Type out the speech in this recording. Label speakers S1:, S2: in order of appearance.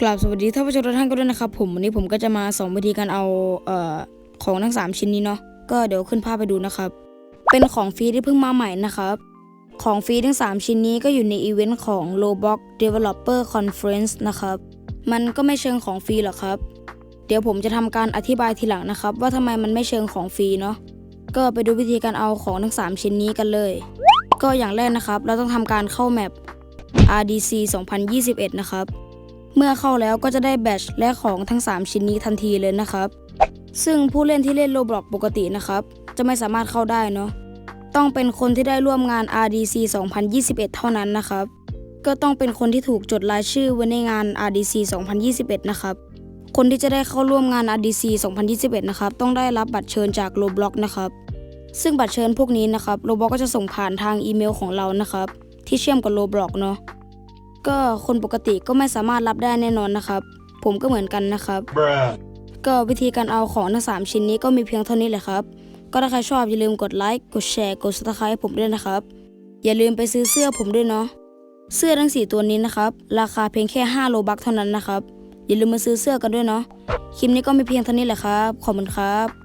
S1: กราบสวัสดีท่านผู้ชมทุกท่านกันด้วยนะครับ ผมวันนี้ผมก็จะมาสอนวิธีการเอาเอ่อของทั้ง 3 ชิ้นนี้เนาะก็เดี๋ยวขึ้นภาพไปดูนะครับ เป็นของฟรีที่เพิ่งมาใหม่นะครับ ของฟรีทั้ง 3 ชิ้นนี้ก็อยู่ในอีเวนต์ของ Roblox Developer Conference นะครับมันก็ไม่เชิงของฟรีหรอกครับ เดี๋ยวผมจะทำการอธิบายทีหลังนะครับ ว่าทำไมมันไม่เชิงของฟรีเนาะก็ไปดูวิธีการเอาของทั้ง 3 ชิ้นนี้กันเลย ก็อย่างแรกนะครับ เราต้องทำการเข้าแมป RDC 2021 นะครับ เมื่อเข้าแล้วก็จะได้แบตช์และของทั้ง 3 ชิ้นนี้ทันทีเลยนะครับ ซึ่งผู้เล่นที่เล่นโ b บล็อกปกตินะครับ จะไม่สามารถเข้าได้เนาะต้องเป็นคนที่ได้ร่วมงาน RDC 2021 เท่านั้นนะครับ ก็ต้องเป็นคนที่ถูกจดรายชื่อไว้ในงาน RDC 2021 นะครับ คนที่จะได้เข้าร่วมงาน RDC 2021 นะครับ ต้องได้รับบัตรเชิญจาก Roblox นะครับ ซึ่งบัตรเชิญพวกนี้นะครับ Roblox ก็จะส่งผ่านทางอีเมลของเรานะครับ ที่เชื่อมกับ Roblox เนาะ ก็คนปกติก็ไม่สามารถรับได้แน่นอนนะครับ ผมก็เหมือนกันนะครับ
S2: Bruh.
S1: ก็วิธีการเอาของทั้ง 3 ชิ้นนี้ก็มีเพียงเท่านี้แหละครับ ก็ถ้าใครชอบอย่าลืมกดไลค์ กดแชร์ กด subscribe ให้ผมด้วยนะครับ อย่าลืมไปซื้อเสื้อผมด้วยเนาะ เสื้อทั้ง 4 ตัวนี้นะครับ ราคาเพียงแค่ 5 โลบักเท่านั้นนะครับ อย่าลืมมาซื้อเสื้อกันด้วยเนาะ คลิปนี้ก็มีเพียงเท่านี้แหละครับ ขอบคุณครับ